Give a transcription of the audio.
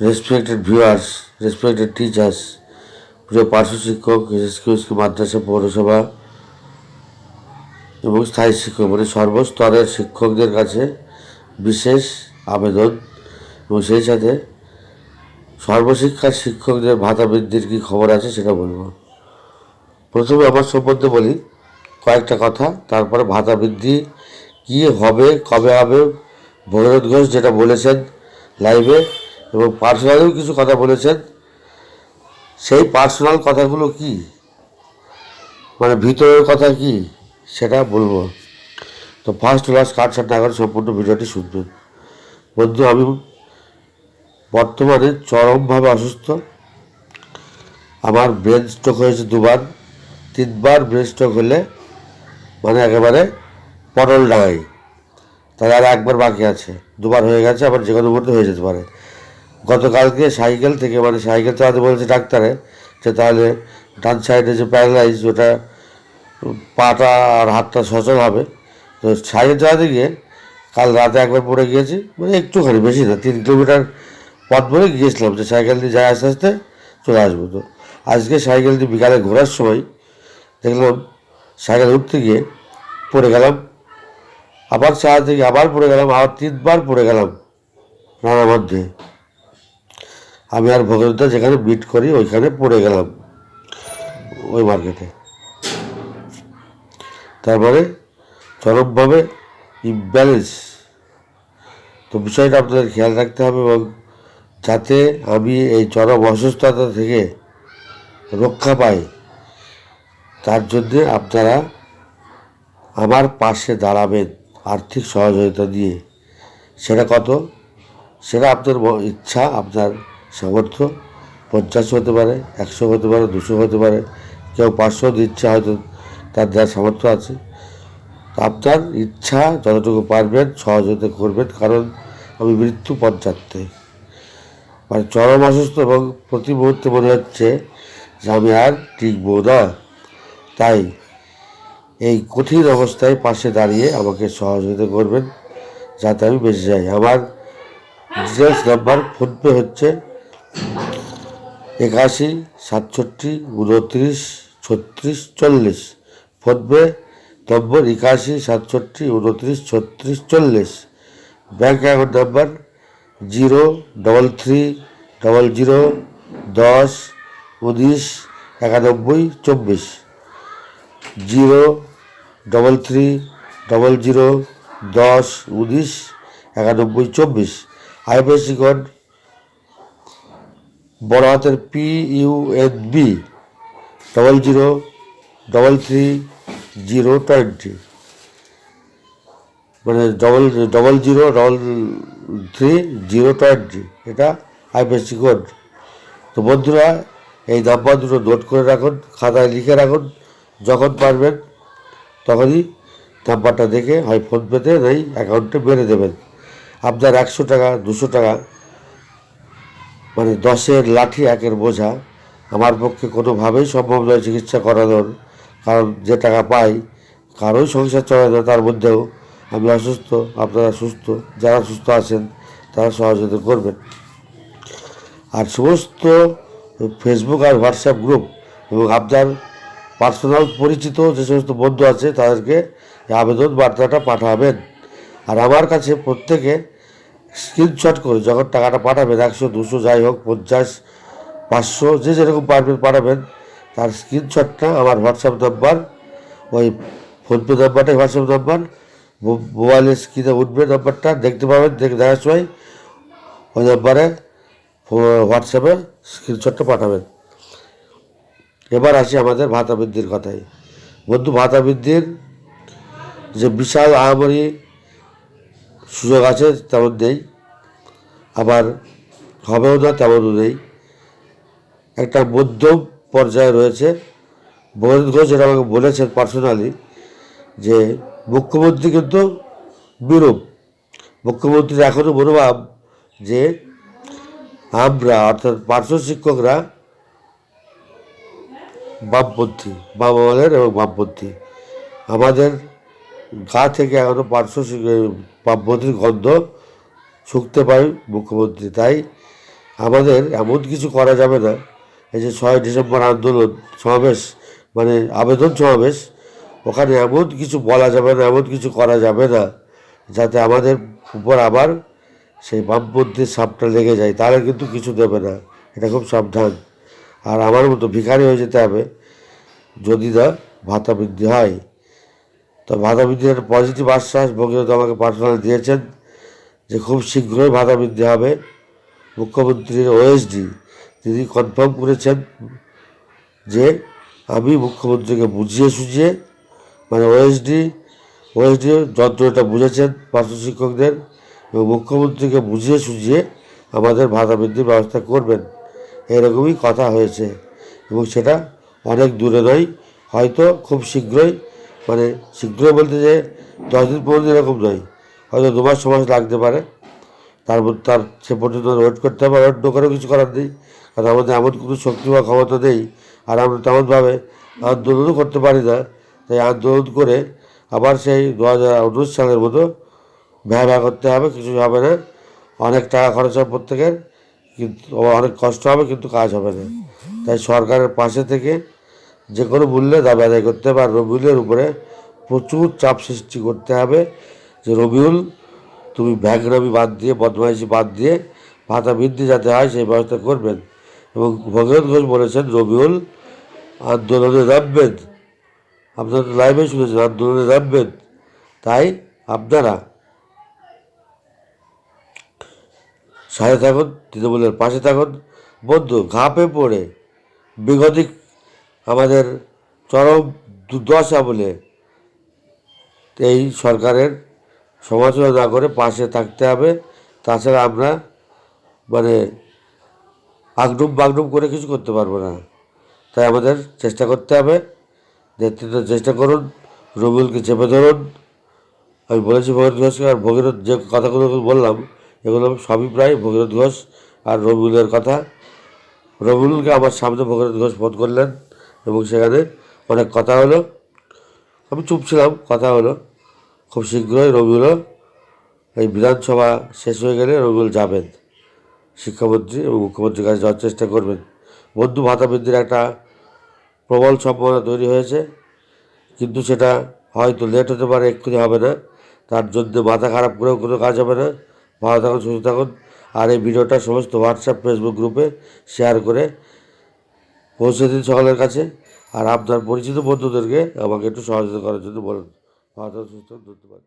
Respected viewers respected teachers প্রিয় পার্শ্ব শিক্ষক এসএসকিউসকি মাদ্রাসা, পৌরসভা এবং স্থায়ী শিক্ষক মানে সর্বস্তরের শিক্ষকদের কাছে বিশেষ আবেদন এবং সেই সাথে সর্বশিক্ষার শিক্ষকদের ভাতা বৃদ্ধির কী খবর আছে সেটা বলব। প্রথমে আমার সম্বন্ধে বলি কয়েকটা কথা, তারপরে ভাতা বৃদ্ধি কী হবে, কবে হবে ভগীরথ ঘোষ যেটা বলেছেন লাইভে এবং পার্সোনালিও কিছু কথা বলেছেন। সেই পার্সোনাল কথাগুলো কি? মানে ভিতরের কথা কি? সেটা বলব। তো ফার্স্ট ক্লাস কাটসার না করে সম্পূর্ণ ভিডিওটি শুনবেন। বন্ধু, আমি বর্তমানে চরমভাবে অসুস্থ। আমার ব্রেন স্ট্রোক হয়েছে দুবার। তিনবার ব্রেন স্ট্রোক হলে মানে একেবারে পটল ডাঙাই তাহলে আর একবার বাকি আছে। দুবার হয়ে গেছে, আবার যে কোনো মুহূর্তে হয়ে যেতে পারে। গতকালকে সাইকেল থেকে মানে সাইকেল চালাতে বলেছে ডাক্তারে যে তাহলে ডান সাইডে যে প্যারালাইজ, ওটা পাটা আর হাতটা সচল হবে। তো সাইকেল চালাতে গিয়ে কাল রাতে একবার পড়ে গিয়েছি মানে একটুখানি বেশি না, তিন কিলোমিটার পথ বলে গিয়েছিলাম যে সাইকেল দিয়ে যায় আস্তে আস্তে চলে আসব। তো আজকে সাইকেল দিয়ে বিকালে ঘোরার সময় দেখলাম সাইকেল উঠতে গিয়ে পড়ে গেলাম, আবার চালাতে গিয়ে আবার পড়ে গেলাম, আবার তিনবার পড়ে গেলাম নানার মধ্যে। আমি আর ভগবতদা যেখানে বিট করি, ওইখানে পড়ে গেলাম ওই মার্কেটে তারপরে চরমভাবে ইমব্যালেন্স তো বিষয়টা আপনাদের খেয়াল রাখতে হবে এবং যাতে আমি এই চরম অসুস্থতা থেকে রক্ষা পাই, তার জন্যে আপনারা আমার পাশে দাঁড়াবেন আর্থিক সহযোগিতা দিয়ে। সেটা কত? সেটা আপনার ইচ্ছা, আপনার সামর্থ্য, পঞ্চাশ হতে পারে, একশো হতে পারে, দুশো হতে পারে, কেউ পাঁচশো দিচ্ছে হয়তো তার দেওয়ার সামর্থ্য আছে। আপনার ইচ্ছা যতটুকু পারবেন সহযোগিতা করবেন, কারণ আমি মৃত্যু পঞ্চাত্তে। মানে চরম অসুস্থ এবং প্রতি মুহূর্তে মনে হচ্ছে যে আমি আর টিকবো না। তাই এই কঠিন অবস্থায় পাশে দাঁড়িয়ে আমাকে সহযোগিতা করবেন, যাতে আমি বেঁচে যাই। আমার ডিটেলস নাম্বার ফোনপে হচ্ছে একাশি, সাতষট্টি, উনত্রিশ, ছত্রিশ, চল্লিশ। ফোনপে নম্বর একাশি, সাতষট্টি, উনত্রিশ, ছত্রিশ, চল্লিশ। Bank account number zero, double three, double zero, দশ, উনিশ, একানব্বই, চব্বিশ। Zero, double three, double zero, দশ, উনিশ, একানব্বই, চব্বিশ। আইপিএসসি কোড বড় হাতের P U N B double zero double three zero twenty মানে double double zero double three zero twenty এটা আইপিএসসি কোড তো বন্ধুরা, এই নাম্বার দুটো নোট করে রাখুন, খাতায় লিখে রাখুন, যখন পারবেন তখনই নাম্বারটা দেখে হয় ফোনপেতে নেই অ্যাকাউন্টে মেরে দেবেন। আপনার একশো টাকা, দুশো টাকা মানে দশের লাঠি একের বোঝা, আমার পক্ষে কোনোভাবেই সম্ভব নয় চিকিৎসা করানোর, কারণ যে টাকা পাই, কারোই সংসার চলে না, তার মধ্যেও আমি অসুস্থ, আপনারা সুস্থ, যারা সুস্থ আছেন, তারা সহযোগিতা করবেন। আর সমস্ত ফেসবুক আর হোয়াটসঅ্যাপ গ্রুপ এবং আপনার পার্সোনাল পরিচিত যে সমস্ত বন্ধু আছে, তাদেরকে আবেদন বার্তাটা পাঠাবেন। আর আমার কাছে প্রত্যেকে স্ক্রিনশট করে যখন টাকাটা পাঠাবেন, একশো, দুশো, যাই হোক, পঞ্চাশ, পাঁচশো, যে যেরকম পারবেন পাঠাবেন, তার স্ক্রিনশটটা আমার হোয়াটসঅ্যাপ নাম্বার ওই ফোনপে নাম্বারটাই হোয়াটসঅ্যাপ নাম্বার মোবাইলের স্ক্রিনে উঠবে নাম্বারটা দেখতে পাবেন, দেখে দেখার সময় ওই নাম্বারে হোয়াটসঅ্যাপে স্ক্রিনশটটা পাঠাবেন। এবার আসি আমাদের ভাতা বৃদ্ধির কথায়। বন্ধু, ভাতা বৃদ্ধির যে বিশাল আহামরি সুযোগ আছে তেমন নেই। আবার হবেও না তেমনও নেই। একটা মধ্যম পর্যায়ে রয়েছে। বরেন ঘোষ এটা আমাকে বলেছেন পার্সোনালি যে মুখ্যমন্ত্রী কিন্তু বিরূপ। মুখ্যমন্ত্রীর এখনও মনোভাব যে আমরা, অর্থাৎ পার্শ্ব শিক্ষকরা, বামপন্থী, বাম আমলের এবং বামপন্থী। আমাদের গা থেকে এখনও পার্শ্ব শিক- গন্ধ শুকতে পারে মুখ্যমন্ত্রী। তাই আমাদের এমন কিছু করা যাবে না। এই যে ছয় ডিসেম্বর আন্দোলন সমাবেশ মানে আবেদন সমাবেশ, ওখানে এমন কিছু বলা যাবে না, এমন কিছু করা যাবে না, যাতে আমাদের উপর আবার সেই বামপন্থীর সাপটা লেগে যায়। তাহলে কিন্তু কিছু দেবে না। এটা খুব সাবধান। আর আমার মতো ভিখারি হয়ে যেতে হবে। যদি না, ভাতা বৃদ্ধি হয়। তো ভাতা পজিটিভ আশ্বাস ভগীরথ আমাকে পার্সোনাল দিয়েছেন যে খুব শীঘ্রই ভাতা বৃদ্ধি হবে। মুখ্যমন্ত্রীর ওএসডি তিনি কনফার্ম করেছেন যে আমি মুখ্যমন্ত্রীকে বুঝিয়ে সুঝিয়ে মানে ওএসডি ওএসডি যন্ত্রটা বুঝেছেন পার্শ্ব শিক্ষকদের এবং মুখ্যমন্ত্রীকে বুঝিয়ে সুঝিয়ে আমাদের ভাতা বৃদ্ধির ব্যবস্থা করবেন। এরকমই কথা হয়েছে এবং সেটা অনেক দূরে নয়, হয়তো খুব শীঘ্রই মানে শীঘ্রই বলতে যে দশ দিন দিন এরকম নয়। হয়তো দু মাস মাস লাগতে পারে। তার তার সে পর্যন্ত ওয়েট করতে হবে ওয়েট না করেও কিছু করার নেই। কারণ আমাদের এমন কোনো শক্তি বা ক্ষমতা নেই, আর আমরা তেমনভাবে আন্দোলনও করতে পারি না। তাই আন্দোলন করে আবার সেই দু হাজার উনিশ সালের মতো ব্যয় ব্যয় করতে হবে, কিছু হবে না। অনেক টাকা খরচ হবে প্রত্যেকের, কিন্তু অনেক কষ্ট হবে, কিন্তু কাজ হবে না। তাই সরকারের পাশে থেকে যে কোনো মূল্যে দাবি আদায় করতে হবে আর রবিউলের উপরে প্রচুর চাপ সৃষ্টি করতে হবে যে, রবিউল, তুমি ব্যাগরামি বাদ দিয়ে, বদমাইশি বাদ দিয়ে ভাতা বৃদ্ধি যাতে হয়, সেই ব্যবস্থা করবেন। এবং ভগীরথ ঘোষ বলেছেন, রবিউল আন্দোলনে নামবেন। আপনারা লাইভে শুনেছেন, আন্দোলনে নামবেন। তাই আপনারা সাথে থাকুন, তৃণমূলের পাশে থাকুন। বন্ধু, ঘাপে পড়ে বিগতিক আমাদের চরম দুর্দশা বলে এই সরকারের সমালোচনা না করে পাশে থাকতে হবে। তাছাড়া আমরা মানে আগডুম বাগডুম করে কিছু করতে পারব না। তাই আমাদের চেষ্টা করতে হবে। নেতৃত্ব চেষ্টা করুন, রবিউলকে চেপে ধরুন। আমি বলেছি ভগীরথ ঘোষকে আর ভগীরথ যে কথাগুলো বললাম, এগুলো সবই প্রায় ভগীরথ ঘোষ আর রবিউলের কথা। রবিউলকে আমার সামনে ভগীরথ ঘোষ ফোন করলেন। এবং সেখানে অনেক কথা হলো। আমি চুপ ছিলাম, কথা হলো। খুব শীঘ্রই রবিউলও এই বিধানসভা শেষ হয়ে গেলে রবিউল যাবেন। শিক্ষামন্ত্রী এবং মুখ্যমন্ত্রীর কাছে যাওয়ার চেষ্টা করবেন। বন্ধু ভাতা বৃদ্ধির একটা প্রবল সম্ভাবনা তৈরি হয়েছে, কিন্তু সেটা হয়তো লেট হতে পারে, এক্ষুনি হবে না। তার জন্য মাথা খারাপ করেও কোনো কাজ হবে না। ভালো থাকুন, সুস্থ থাকুন। আর এই ভিডিওটা সমস্ত হোয়াটসঅ্যাপ ফেসবুক গ্রুপে শেয়ার করে পৌঁছে দিন সকলের কাছে আর আপনার পরিচিত বন্ধুদেরকে আমাকে একটু সহযোগিতা করার জন্য বলুন। ভালো সুস্থ ধন্যবাদ।